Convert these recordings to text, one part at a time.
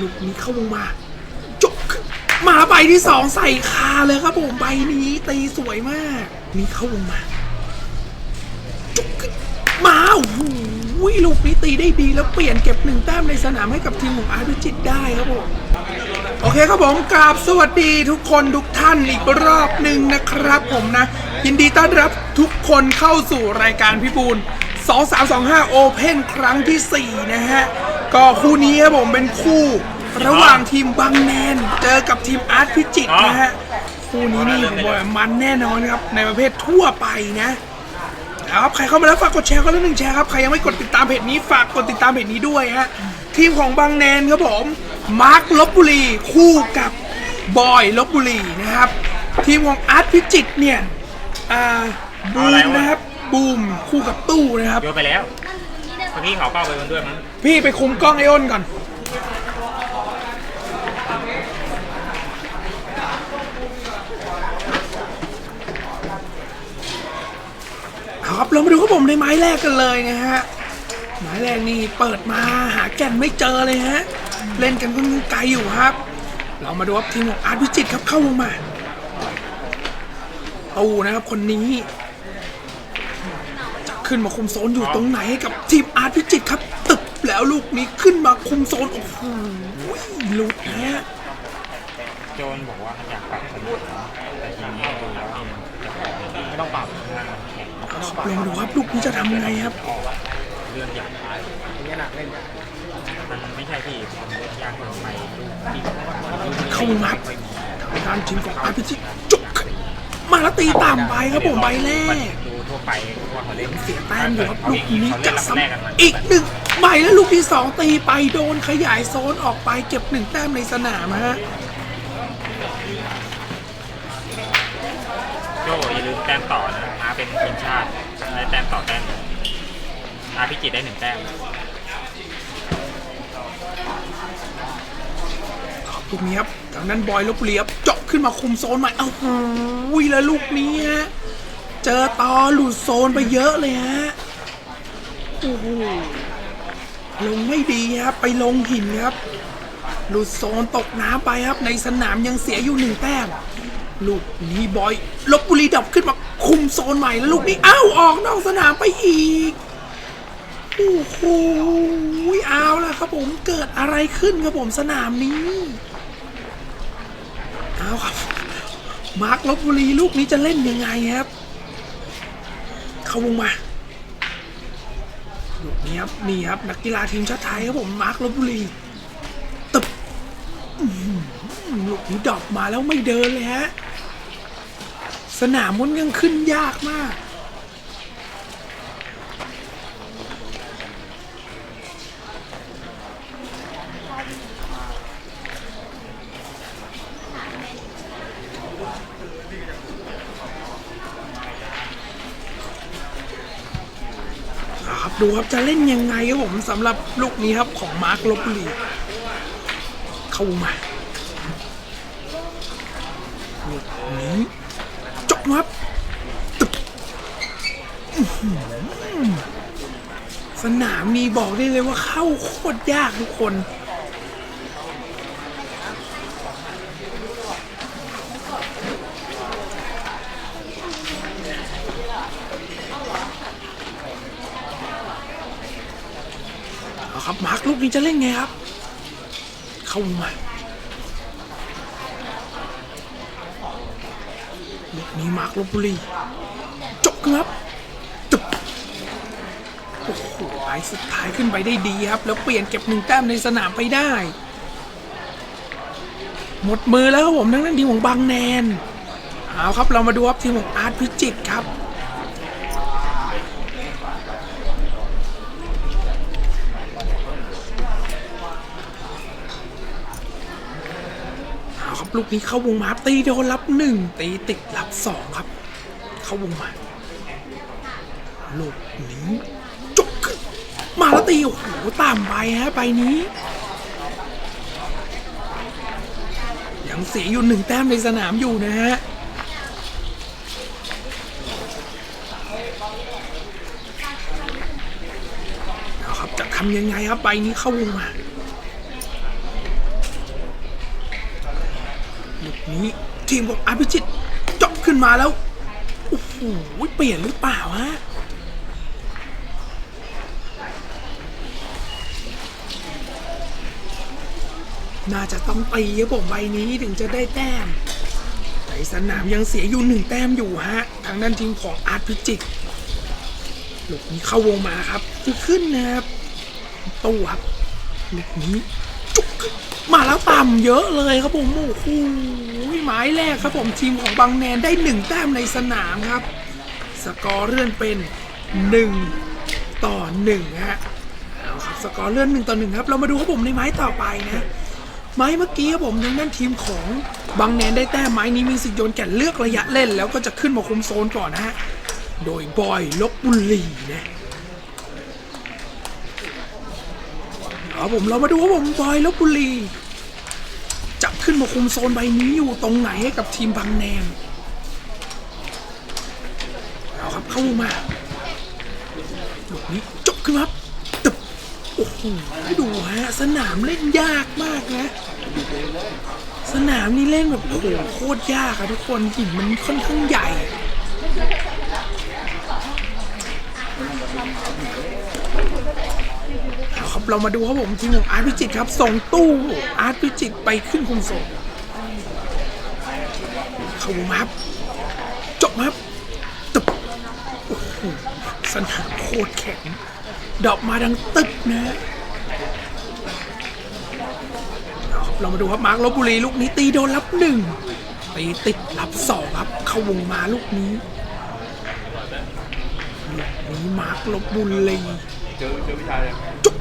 ลูกนี้เข้าวงมาจบมาใบที่สองใส่คาเลยครับผมใบนี้ตีสวยมาก นี่เข้าวงมาจบมาโอ้โหลูกนี้ตีได้ดีแล้วเปลี่ยนเก็บหนึ่งแต้มในสนามให้กับทีมของอาร์ตพิจิตได้ครับผมโอเคครับผมกราบสวัสดีทุกคนทุกท่านอีกรอบหนึ่งนะครับผมนะ ยินดีต้อนรับทุกคนเข้าสู่รายการพิบูล2325 Open ครั้งที่ 4 นะฮะ ก็คู่นี้ครับผมเป็นคู่ระหว่างทีมบางแนนเจอกับทีมอาร์ตพิจิตรนะฮะคู่นี้นี่ผมบอกเลยมันแน่นอนครับในประเภททั่วไปนะครับใครเข้ามาแล้วฝากกดแชร์ก็แล้วหนึ่งแชร์ครับใครยังไม่กดติดตามเพจนี้ฝากกดติดตามเพจนี้ด้วยฮะทีมของบางแนนครับผมมาร์คลบบุรีคู่กับบอยลบบุรีนะครับ ทีมของอาร์ตพิจิตรเนี่ยอ่าบูมนะครับบูมคู่กับตู้นะครับโยนไปแล้ว เมื่เขาเป้าไปมันด้วยมั้งพี่ไปคุมกล้องไออ้นก่อน ครับเรามาดูครับผมในไม้แรกกันเลยนะฮะ ไม้แรกนี่เปิดมาหาแก่นไม่เจอเลยฮะ เล่นกันค่อนข้างไกลอยู่ครับ เรามาดูครับทีมของอาร์ตวิจิตครับเข้าวงมาตู้นะครับคนนี้ ขึ้นมาคุมโซนอยู่ตรงไหนให้กับทีมอาร์ตพิจิตรครับ ตึบแล้วลูกนี้ขึ้นมาคุมโซน โอ้โหหลุดนะฮะโจนบอกว่าอยากปรับสนามแต่ทีนี้ดูแล้วไม่ต้องปรับแข็งลองดูครับลูกนี้จะทำยังไงครับเรื่องใหญ่มันไม่ใช่พี่มันเรื่องยากเกินไปที่เข้ามาครับทางด้านทีมของอาร์ตพิจิตรจุกขึ้น มาแล้วตีต่ำไปครับผมใบแรกดูทั่วไปว่าเขาเล่นเสียแต้มอยู่ครับลูกนี้เขาจะเล่นซ้ลำแรกกันมาำอีกหนึ่งใบแล้วลูกที่สองตีไปโดนขยายโซนออกไปเก็บหนึ่งแต้มในสนามฮะโจอย่าลืมแต้มต่อนะอาเป็นทีมชาติได้แต้มต่อแต้มอาพิจิตรได้หนึ่งแต้ม ลูกนี้ครับทางนั้นบอยลบบุรีครับเจาะขึ้นมาคุมโซนใหม่เอ้าหูยแล้วลูกนี้ฮะเจอตอหลุดโซนไปเยอะเลยฮะโอ้โหลงไม่ดีครับไปลงหินครับ หลุดโซนตกน้ำไปครับ ในสนามยังเสียอยู่หนึ่งแต้มลูกนี้บอยลบบุรีดับขึ้นมาคุมโซนใหม่แล้วลูกนี้อ้าวออกนอกสนามไปอีกโอ้โหเอาวละครับผมเกิดอะไรขึ้นครับผมสนามนี้ แล้วครับ มาร์คลบบุรีลูกนี้จะเล่นยังไงครับ เข้าวงมาลูกนี้ครับนี่ครับ นักกีฬาทีมชาติไทยครับผมมาร์คลบบุรีตึบหือลูกนี้ดรอปมาแล้วไม่เดินเลยฮะ สนามมันยังขึ้นยากมาก ครับดูครับจะเล่นยังไงครับผมสำหรับลูกนี้ครับของมาร์คลบบุรีเข้ามาลูกนี้จบครับตึกอื้อหือสนามนี้บอกได้เลยว่าเข้าโคตรยากทุกคน เอาครับมาร์คลูกนี้ จะเล่นไงครับ เข้ามาลูกนี้มาร์คลบบุรีจบครับจบโอ้โหไอ้สุดท้ายขึ้นไปได้ดีครับ แล้วเปลี่ยนเก็บหนึ่งแต้มในสนามไปได้ หมดมือแล้วครับผมทั้งนั้นทีมของบางแนนเอาครับเรามาดูครับทีมของอาร์ตพิจิตครับ เอาครับ ลูกนี้เข้าวงมาตีโดนรับหนึ่งตีติดรับสองครับ เข้าวงมาลูกนี้จุกขึ้นมาแล้วตีโอ้โหตามไปฮะไปนี้ยังเสียอยู่หนึ่งแต้มในสนามอยู่นะฮะครับจะทำยังไงครับใบนี้เข้าวงมา นี้ทีมของอาร์พิจิตเจาะขึ้นมาแล้ว โอ้โห เปลี่ยนหรือเปล่าฮะน่าจะต้องตีครับผมใบนี้ถึงจะได้แต้มแต่สนามยังเสียอยู่หนึ่งแต้มอยู่ฮะ ทางด้านทีมของอาร์ตพิจิตหลบนี้เข้าวงมาครับคือขึ้นนะครับตู้ครับหลบนี้จุกขึ้น มาแล้วต่ำเยอะเลยครับผมโอ้โหหมายแรกครับผมทีมของบางแนนได้หนึ่งแต้มในสนามครับ สกอร์เลื่อนเป็นหนึ่งต่อหนึ่งฮะเอาครับสกอร์เลื่อนหนึ่งต่อหนึ่งครับเรามาดูครับผมในไม้ต่อไปนะไม้เมื่อกี้ครับผมทางด้านทีมของบางแนนได้แต้มไม้นี้มีสิทธิ์โยนแก่นเลือกระยะเล่น แล้วก็จะขึ้นมาคุมโซนก่อนนะฮะโดยบอยลบบุรีนะ เอาผมเรามาดูครับผมบอยลบบุรีจะขึ้นมาคุมโซนใบนี้อยู่ตรงไหนให้กับทีมบางแนนเอาครับเข้ามาลูกนี้จบขึ้นครับตึบโอ้โหดูฮะสนามเล่นยากมากนะ สนามนี่เล่นแบบโอ้โหโคตรยากอะทุกคนหินมันค่อนข้างใหญ่ ครับเรามาดูครับผมทีมของอาร์ตพิจิตครับส่งตู้อาร์ตพิจิตไปขึ้นคุมส่งเข้ามาครับจบมาครับตึบโอ้โหสนามโคตรแข็งดอกมาดังตึกนะเอาครับเรามาดูครับมาร์คลบบุรีลูกนี้ตีโดนรับหนึ่งตีติดรับสองครับ เข้าวงมาลูกนี้ลูกนี้มาร์คลบบุรี จอเจอวิชาเลยจุก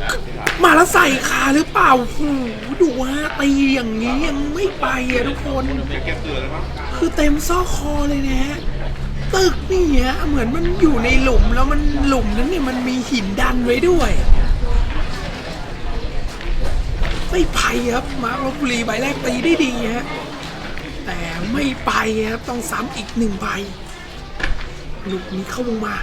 มาแล้วใส่ขาหรือเปล่าโอ้โหดูว่าตีอย่างนี้ยังไม่ไปอะทุกคน อยากแก้เตือนเลยมั้งคือเต็มซอกคอเลยนะฮะตึกนี่ฮะเหมือนมันอยู่ในหลุมแล้วมันหลุมนั้นเนี่ยมันมีหินดันไว้ด้วย ไม่ไปครับมาร์คลบบุรีใบแรกตีได้ดีฮะแต่ไม่ไปครับต้องซ้ำอีกหนึ่งใบลูกนี้เข้าวงมา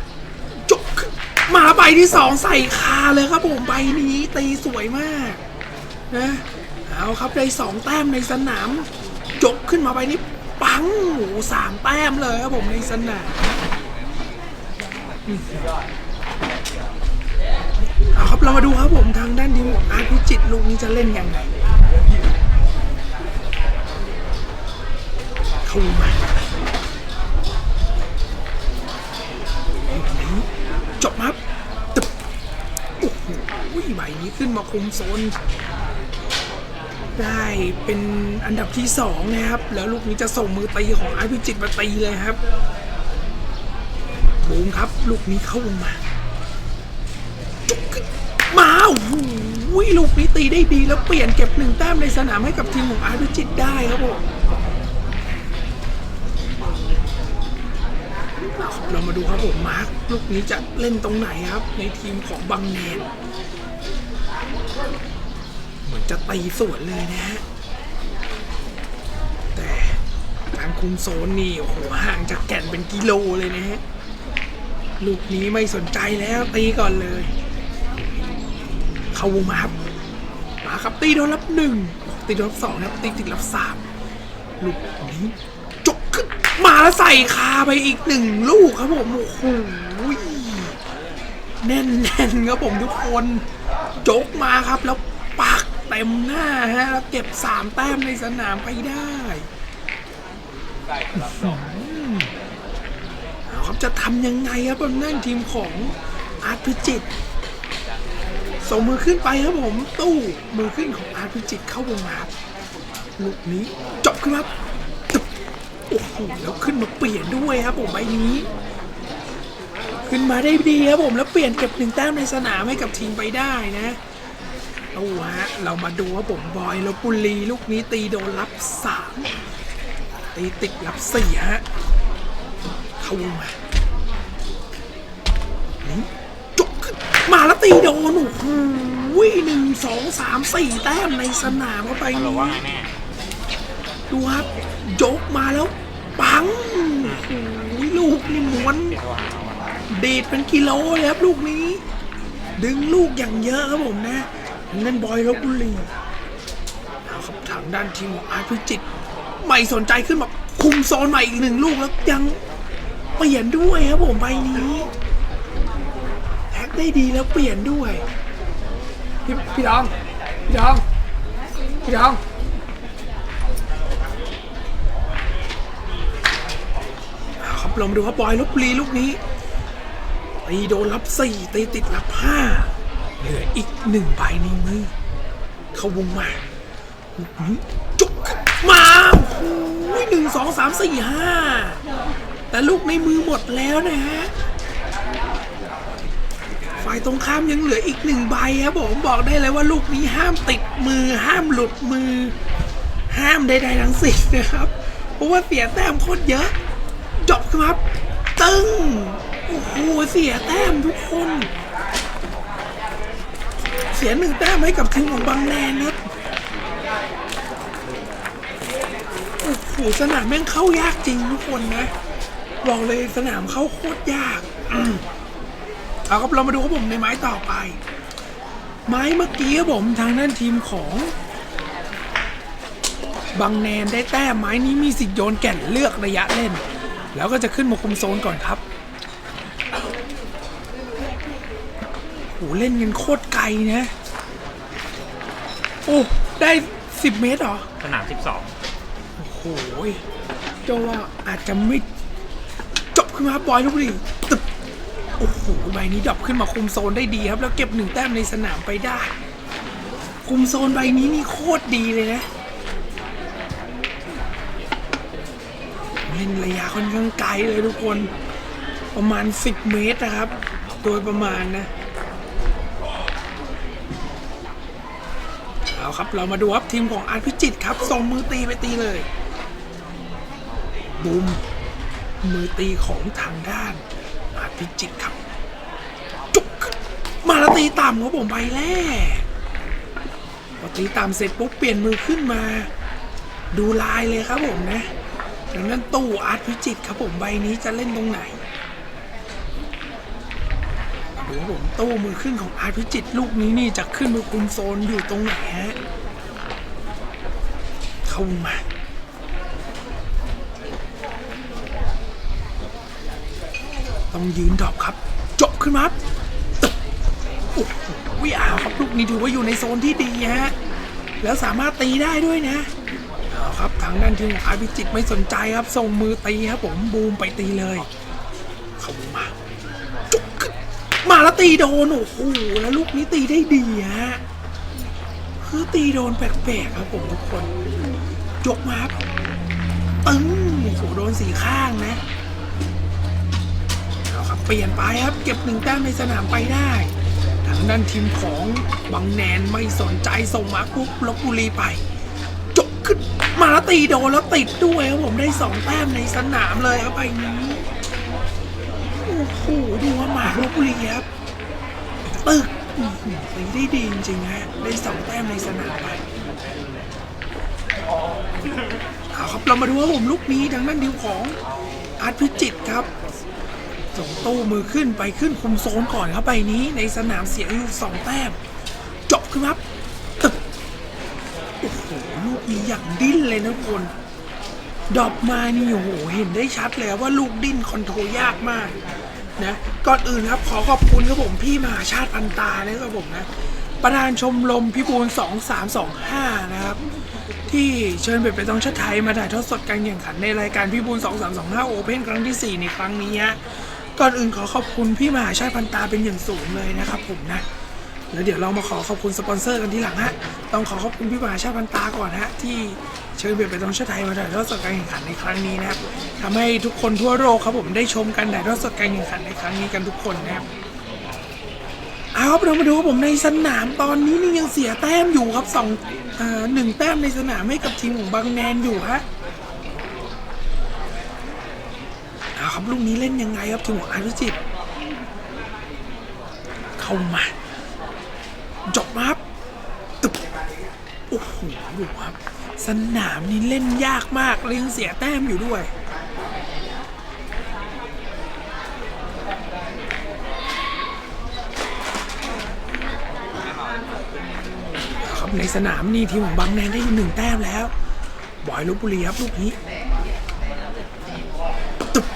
จบขึ้น มาใบที่สองใส่คาเลยครับผมใบนี้ตีสวยมากนะเอาครับได้สองแต้มในสนามจกขึ้นมาใบนี้ปังโอ้สามแต้มเลยครับผมในสนามเอาครับเรามาดูครับผมทางด้านทีมอาร์พิจิตลูกนี้จะเล่นยังไงเข้ามา จบครับตึบโอ้โหใบนี้ขึ้นมาคุมโซน ได้เป็นอันดับที่สองนะครับ แล้วลูกนี้จะส่งมือตีของอพิจิตมาตีเลยครับบูมครับ ลูกนี้เข้าลงมาจุกมาโอ้โหลูกนี้ตีได้ดีแล้วเปลี่ยนเก็บหนึ่งแต้มในสนามให้กับทีมของอาร์พิจิตได้ครับผม เรามาดูครับผมมาร์คลูกนี้จะเล่นตรงไหนครับ ในทีมของบังแนนเหมือนจะตีสวนเลยนะฮะแต่การคุมโซนนี่โอ้โหห่างจากแก่นเป็นกิโลเลยนะฮะลูกนี้ไม่สนใจแล้วตีก่อนเลย เข้าวงมาครับมาครับตีโดนรับหนึ่งตีโดนรับสองครับตีติดรับสามลูกนี้ มาแล้วใส่คาไปอีกหนึ่งลูกครับผม โอ้โหแน่นๆครับผมทุกคนจกมาครับแล้วปักเต็มหน้าฮะ แล้วเก็บสามแต้มในสนามไปได้เอาครับจะทำยังไงครับนนั่นทีมของอาร์ตพิจิตส่งมือขึ้นไปครับผมตู้มือขึ้นของอาร์ตพิจิตเข้าวงมาลูกนี้จบขึ้นมาตึบ โอ้โหแล้วขึ้นมาเปลี่ยนด้วยครับผมใบนี้ ขึ้นมาได้ดีครับผมแล้วเปลี่ยนเก็บหนึ่งแต้มในสนามให้กับทีมไปได้นะเอาฮะเรามาดูว่าผมบอยลบบุรีลูกนี้ตีโดนรับสามตีติดรับสี่ฮะเข้าวงมาจกขึ้นมาแล้วตีโดนโอ้โหหนึ่งสองสามสี่แต้มในสนามเข้าไปฮัลโหลนี้ว่าไงแม่ดูครับ ยกมาแล้ว ปังโอ้โหลูกนี่ม้วนเดี๋ยวโทรหาเขาว่าดีดเป็นกิโลเลยครับลูกนี้ ดึงลูกอย่างเยอะครับผมนะนั่นบอยลบบุรีเอาครับทางด้านทีมของอาร์พิจิตไม่สนใจขึ้นมาคุมโซนใหม่อีกหนึ่งลูกแล้วยังเปลี่ยนด้วยครับผมใบนี้แท็กได้ดีแล้วเปลี่ยนด้วย พี่พี่ดองพี่ดองพี่ดอง เอาครับเรามาดูครับบอยลบบุรีลูกนี้ตีโดนรับสี่ตีติดรับห้าเหลืออีกหนึ่งใบในมือเข้าวงมาจุกมาโอ้โหหนึ่งสองสามสี่ห้าแต่ลูกในมือหมดแล้วนะฮะฝ่ายตรงข้ามยังเหลืออีกหนึ่งใบครับผมบอกได้เลยว่าลูกนี้ห้ามติดมือ ห้ามหลุดมือ ห้ามใดๆทั้งสิ้นนะครับ เพราะว่าเสียแต้มโคตรเยอะ ครับ ตึ้งโอ้โหเสียแต้มทุกคน เสียหนึ่งแต้มให้กับทีมของบางแนนครับโอ้โหสนามแม่งเข้ายากจริงทุกคนนะบอกเลยสนามเข้าโคตรยากเอาครับเรามาดูครับผมในไม้ต่อไป ไม้เมื่อกี้ครับผมทางด้านทีมของบางแนนได้แต้มไม้นี้มีสิทธิ์โยนแก่นเลือกระยะเล่น แล้วก็จะขึ้นมาคุมโซนก่อนครับโหเล่นกันโคตรไกลนะ โอ้ ได้ 10 เมตรเหรอ สนามโอ้โหยเจ้าว่าอาจจะไม่ จบขึ้นมาครับบอยลูกนี่ตึบโอ้โหใบนี้ดรอปขึ้นมาคุมโซนได้ดีครับ แล้วเก็บหนึ่งแต้มในสนามไปได้ คุมโซนใบนี้นี่โคตรดีเลยนะ เล่นระยะค่อนข้างไกลเลยทุกคนประมาณ 10 เมตรนะครับ โดยประมาณนะเอาครับเรามาดูครับทีมของอาร์ตพิจิตครับส่งมือตีไปตีเลยบูมมือตีของทางด้านอาร์ตพิจิตครับ จุกมาแล้วตีต่ำครับผมใบแรกพอตีต่ำเสร็จปุ๊บเปลี่ยนมือขึ้นมา ดูลายเลยครับผมนะ ดังนั้นตู้อาร์ตพิจิตครับผมใบนี้จะเล่นตรงไหนดูครับผมตู้มือขึ้นของอาร์ตพิจิตลูกนี้นี่จะขึ้นมาคุมโซนอยู่ตรงไหนฮะเข้ามาต้องยืนดอปครับ จบขึ้นมาโอ้โหวิอาวครับลูกนี้ถือว่าอยู่ในโซนที่ดีฮะแล้วสามารถตีได้ด้วยนะ ครับทางด้านทีมของอาพิจิตไม่สนใจครับ ส่งมือตีครับผมบูมไปตีเลยเข้ามาจุกขึ้นมาแล้วตีโดนโอ้โหแล้วลูกนี้ตีได้ดีฮะคือตีโดนแปลกๆครับผมทุกคนยกมาครับตึ้งโอ้โหโดนสีข้างนะเอาครับเปลี่ยนไปครับ เก็บหนึ่งแต้มในสนามไปได้ทางด้านทีมของบางแนนไม่สนใจส่งมาปุ๊บลบบุรีไปจบขึ้น มาแล้วตีโดนแล้วติดด้วยครับผมได้สองแต้มในสนามเลยครับไปนี้โอ้โหดูว่าหมาลบบุรีครับตึกอื้อหือตีได้ดีจริงๆฮะได้สองแต้มในสนามไปเอาครับเรามาดูว่าผมลูกนี้ทางด้านดิวของอาร์ตพิจิตครับส่งตู้มือขึ้นไปขึ้นคุมโซนก่อนครับใบนี้ในสนามเสียอยู่สองแต้มจบครับ นี้อย่างดิ้นเลยนะคนดอปมานี่โอ้โหเห็นได้ชัดเลยว่าลูกดิ้นคอนโทรลยากมากนะก่อนอื่นครับขอขอบคุณครับผมพี่มหาชาติพันตานะครับผมนะประธานชมรมพิบูล2325 นะครับ ที่เชิญเป็ดไปต้องชาติไทยมาถ่ายทอดสดการแข่งขันในรายการพิบูล2325โอเพนครั้งที่ 4 ในครั้งนี้ฮะก่อนอื่นขอขอบคุณพี่มหาชาติพันตาเป็นอย่างสูงเลยนะครับผมนะ แล้วเดี๋ยวเรามาขอขอบคุณสปอนเซอร์กันทีหลังฮะ ต้องขอขอบคุณพี่มหาชาติพันตาก่อนฮะ ที่เชิญเบียดไปต้องชาติไทยมาถ่ายทอดสดการแข่งขันในครั้งนี้นะครับทำให้ทุกคนทั่วโลกครับผมได้ชมกันถ่ายทอดสดการแข่งขันในครั้งนี้กันทุกคนนะครับเอาครับเรามาดูครับผมในสนามตอนนี้นี่ยังเสียแต้มอยู่ครับสองหนึ่งแต้มในสนามให้กับทีมของบางแนนอยู่ฮะเอาครับลูกนี้เล่นยังไงครับทีมของอาร์ตวิจิตเข้ามา จบมาครับตึบโอ้โหดูครับ สนามนี้เล่นยากมากเลยยังเสียแต้มอยู่ด้วยครับในสนามนี่ทีมของบางแนนได้อยู่หนึ่งแต้มแล้ว บอยลบบุรีครับลูกนี้ตึบ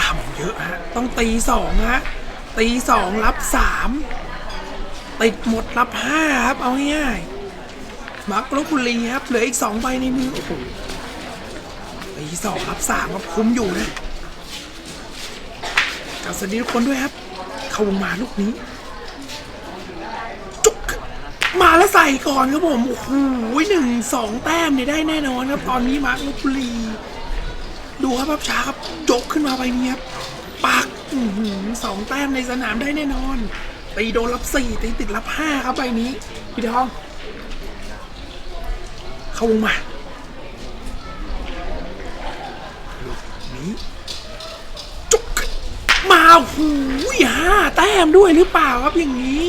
ต่ำเยอะฮะ ต้องตีสองฮะ ตีสองรับสาม ติดหมดรับห้าครับ เอาง่ายๆมักลบบุรีครับ เหลืออีกสองใบในมือโอ้โหตีสองรับสามครับคุ้มอยู่นะกลับสวัสดีทุกคนด้วยครับ เข้าวงมาลูกนี้ จุกมาแล้วใส่ก่อนครับผม โอ้โหหนึ่งสองแต้มเนี่ยได้แน่นอนครับ ตอนนี้มาร์คลบบุรีดูครับภาพช้าครับยกขึ้นมาไปเนี้ยปักอื้อหือสองแต้มในสนามได้แน่นอน ตีโดนรับสี่ตีติดรับห้าครับใบนี้พี่ทอง เข้าวงมาลูกนี้จุกมาหูยห้าแต้มด้วยหรือเปล่าครับอย่างนี้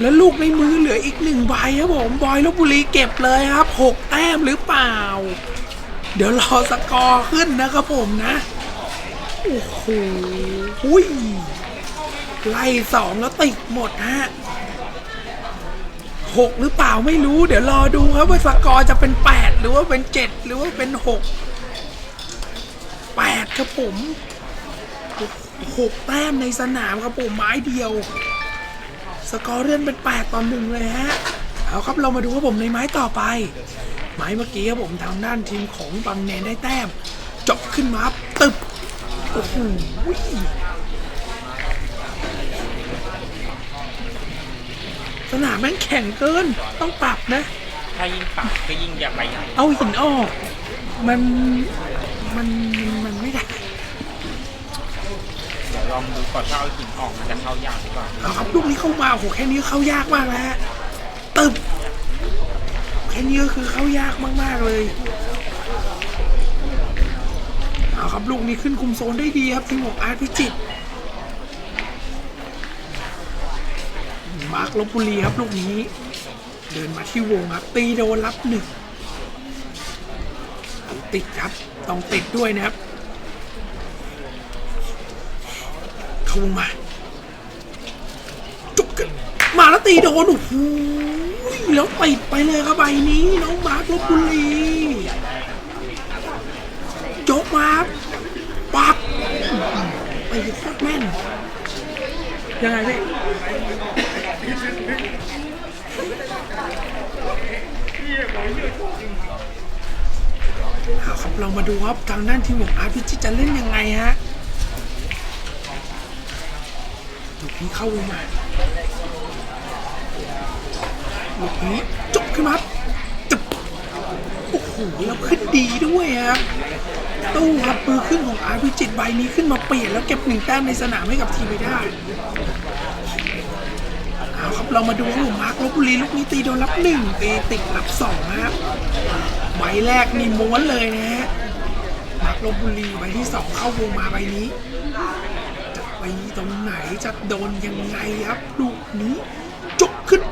แล้วลูกในมือเหลืออีกหนึ่งใบครับผม บอยลบบุรีเก็บเลยครับหกแต้มหรือเปล่า เดี๋ยวรอสกอร์ขึ้นนะครับผมนะ โอ้โหหุย ไล่สองแล้วติดหมดฮะหกหรือเปล่าไม่รู้ เดี๋ยวรอดูครับว่าสกอร์จะเป็นแปดหรือว่าเป็นเจ็ดหรือว่าเป็นหกแปดครับผมหกแต้มในสนามครับผมไม้เดียว สกอร์เลื่อนเป็น8ต่อหนึ่งเลยฮะเอาครับเรามาดูครับผมในไม้ต่อไป ไม้เมื่อกี้ครับผมทางด้านทีมของบางแนนได้แต้มเจาะขึ้นมาตึบโอ้โห สนามแม่งแข่งเกิน ต้องปรับนะ ถ้ายิ่งปรับก็ยิ่งอย่าไปใหญ่เอาหินออก มัน มัน มันไม่ได้ เดี๋ยวลองดูก่อนถ้าเอาหินออกมันจะเข้ายากหรือเปล่าเอาครับลูกนี้เข้ามาโอ้โหแค่นี้เข้ายากมากแล้วฮะตึบแค่นี้ก็คือเข้ายากมากๆเลยเอาครับลูกนี้ขึ้นคุมโซนได้ดีครับทีมของอาร์ตพิจิตรมาร์ค ลบบุรีครับลูกนี้ เดินมาที่วงครับตีโดนรับหนึ่งติดครับ ต้องติดด้วยนะครับเข้าวงมาจุกกันมาแล้วตีโดนโอ้โหแล้วติดไปเลยครับใบนี้น้องมาร์คลบบุรีจกมาปักตีโคตรแม่นยังไงพี่ เอาครับเรามาดูครับทางด้านทีมของอาร์พีจีจะเล่นยังไงฮะลูกนี้เข้าวงมาลูกนี้จบขึ้นมาจึบโอ้โหแล้วขึ้นดีด้วยครับตู้ครับปือขึ้นของอาร์พีจิตใบนี้ขึ้นมาเปลี่ยนแล้วเก็บหนึ่งแต้มในสนามให้กับทีมไปได้ เอาครับเรามาดูว่ามมาร์คลบบุรีลูกนี้ตีโดนรับหนึ่งตีติดรับสองนะครับใบแรกนี่ม้วนเลยนะฮะมาร์คลบบุรีใบที่สองเข้าวงมาใบนี้จะไปตรงไหนจะโดนยังไงครับลูกนี้จุกขึ้น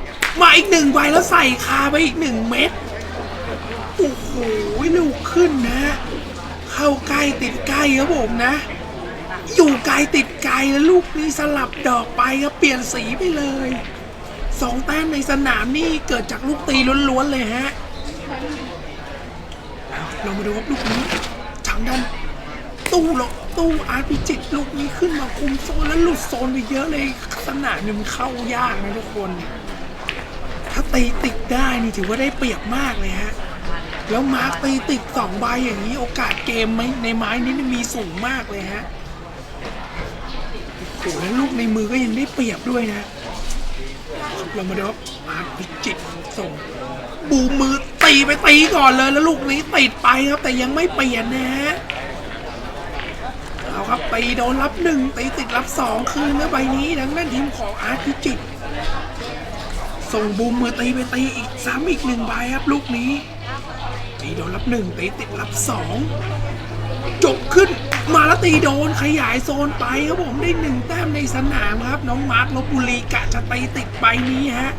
มาอีกหนึ่งใบแล้วใส่คาไปอีกหนึ่งเม็ดโอ้โหลูกขึ้นนะ เข้าใกล้ติดใกล้ครับผมนะ อยู่ไกลติดไกลแล้วลูกนี้สลับดอกไปครับเปลี่ยนสีไปเลย สองแต้มในสนามนี่เกิดจากลูกตีล้วนๆเลยฮะเรามาดูครับลูกนี้ทางด้านตู้หรอกตู้อาร์พีจิตลูกนี้ขึ้นมาคุมโซนแล้วหลุดโซนไปเยอะเลยสนามเนี่ยมันเข้ายากนะทุกคน ถ้าตีติดได้นี่ถือว่าได้เปรียบมากเลยฮะแล้วมาร์คตีติดสองใบอย่างนี้โอกาสเกมไหมในไม้นี้มีสูงมากเลยฮะโอ้โหแล้วลูกในมือก็ยังได้เปรียบด้วยนะ เรามาดูครับอาร์พีจิตส่งบูมือตีไปตีก่อนเลยแล้วลูกนี้ติดไปครับ แต่ยังไม่เปลี่ยนนะฮะเอาครับตีโดนรับหนึ่งตีติดรับสองคืนแล้วใบนี้ดังนั้นทีมของอาร์ตพิจิตส่งบูมมือตีไปตีอีกซ้ำอีกหนึ่งใบครับลูกนี้ตีโดนรับหนึ่งตีติดรับสอง จบขึ้น มาแล้วตีโดนขยายโซนไปครับผมได้หนึ่งแต้มในสนามครับ น้องมาร์คลบบุรีกะจะตีติดใบนี้ฮะ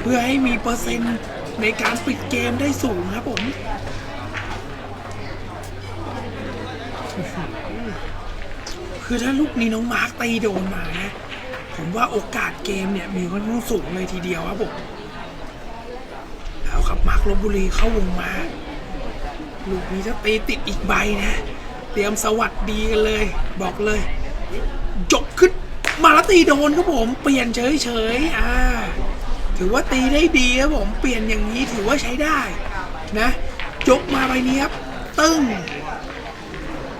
เพื่อให้มีเปอร์เซ็นต์ในการปิดเกมได้สูงครับผมคือถ้าลูกนี้น้องมาร์คตีโดนมานะผมว่าโอกาสเกมเนี่ยมีค่อนข้างสูงเลยทีเดียวครับผมเอาครับมาร์คลบบุรีเข้าวงมา ลูกนี้จะตีติดอีกใบนะ เตรียมสวัสดีกันเลย บอกเลยจกขึ้นมาแล้วตีโดนครับผม เปลี่ยนเฉยเฉยๆอ่า ถือว่าตีได้ดีครับผม เปลี่ยนอย่างนี้ถือว่าใช้ได้นะยกมาใบนี้ครับ ตึ้ง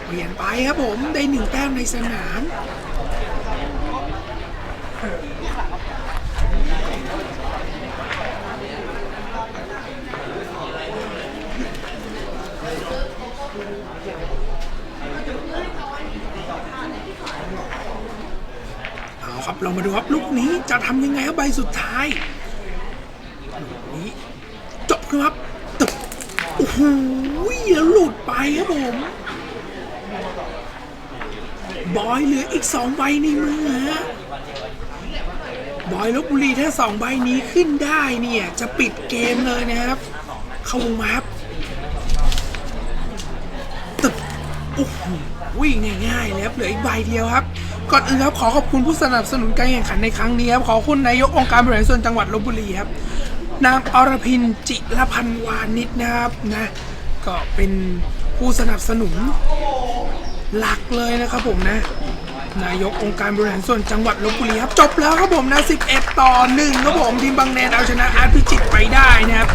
เปลี่ยนไปครับผม ได้หนึ่งแต้มในสนาม ครับเรามาดูครับลูกนี้จะทำยังไงครับใบสุดท้ายลูกนี้จบครับตึกโอ้โหแล้วหลุดไปครับผมบอยเหลืออีกสองใบในมือฮะบอยลบบุรีถ้าสองใบนี้ขึ้นได้เนี่ย จะปิดเกมเลยนะครับ เข้าวงมาครับตึกโอ้โหง่ายๆเลยครับเหลืออีกใบเดียวครับ ก่อนอื่นครับขอขอบคุณผู้สนับสนุนการแข่งขันในครั้งนี้ครับขอคุณนายกองค์การบริหารส่วนจังหวัดลบบุรีครับนางอรพินจิรพันวานิชนะครับนะก็เป็นผู้สนับสนุนหลักเลยนะครับผมนะ นายกองค์การบริหารส่วนจังหวัดลบบุรีครับจบแล้วครับผมนะ 11 ต่อ1ครับผมทีมบางแนนเอาชนะอาร์พิจิตไปได้นะครับ